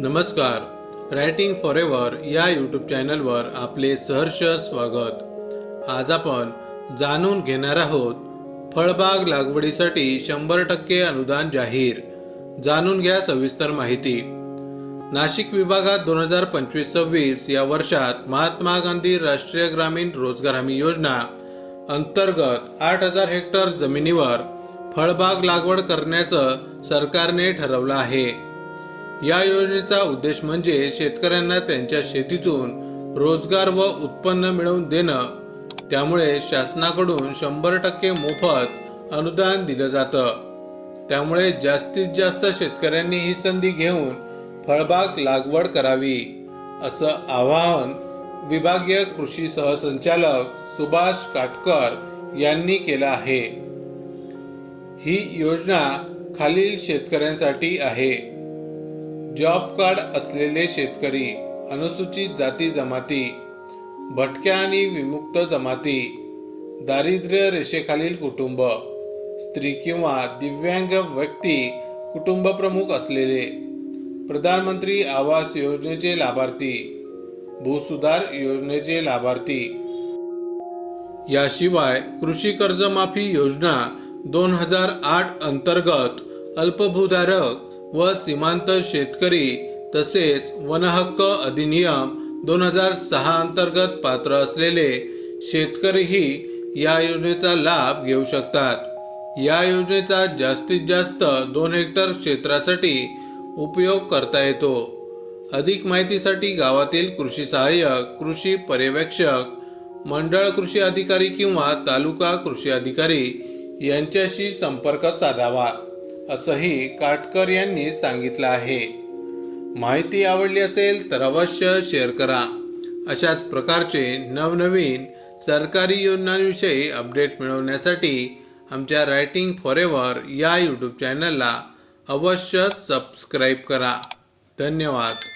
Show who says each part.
Speaker 1: नमस्कार. Writing for ever या YouTube चॅनलवर आपले सहर्ष स्वागत. आज आपण जाणून घेणार आहोत फळबाग लागवडीसाठी शंभर टक्के अनुदान जाहीर. जाणून घ्या सविस्तर माहिती. नाशिक विभागात दोन हजार पंचवीस सव्वीस या वर्षात महात्मा गांधी राष्ट्रीय ग्रामीण रोजगार हमी योजना अंतर्गत आठ हजार हेक्टर जमिनीवर फळबाग लागवड करण्याचं सरकारने ठरवलं आहे. या योजनेचा उद्देश म्हणजे शेतकऱ्यांना त्यांच्या शेतीतून रोजगार व उत्पन्न मिळवून देणं. त्यामुळे शासनाकडून शंभर टक्के मोफत अनुदान दिलं जातं. त्यामुळे जास्तीत जास्त शेतकऱ्यांनी ही संधी घेऊन फळबाग लागवड करावी असं आवाहन विभागीय कृषी सहसंचालक सुभाष काटकर यांनी केलं आहे. ही योजना खालील शेतकऱ्यांसाठी आहे. जॉब कार्ड असलेले शेतकरी अनुसूचित जाती जमाती भटक्या आणि विमुक्त जमाती दारिद्र्य रेषेखालील कुटुंब स्त्री किंवा दिव्यांग व्यक्ती कुटुंब प्रमुख असलेले प्रधानमंत्री आवास योजनेचे लाभार्थी भूसुधार योजनेचे लाभार्थी. याशिवाय कृषी कर्जमाफी योजना दोन हजार आठ अंतर्गत अल्पभूधारक व सीमांत शेतकरी तसेच वनहक्क अधिनियम दोन हजार सहा अंतर्गत पात्र असलेले शेतकरीही या योजनेचा लाभ घेऊ शकतात. या योजनेचा जास्तीत जास्त दोन हेक्टर क्षेत्रासाठी उपयोग करता येतो. अधिक माहितीसाठी गावातील कृषी सहाय्यक कृषी पर्यवेक्षक मंडळ कृषी अधिकारी किंवा तालुका कृषी अधिकारी यांच्याशी संपर्क साधावा. असंही काटकर यांनी सांगितलं आहे. माहिती आवडली असेल तर अवश्य शेअर करा. अशाच प्रकारचे नवनवीन सरकारी योजनांविषयी अपडेट मिळवण्यासाठी आमच्या रायटिंग फॉर एव्हर या यूट्यूब चॅनलला अवश्य सबस्क्राईब करा. धन्यवाद.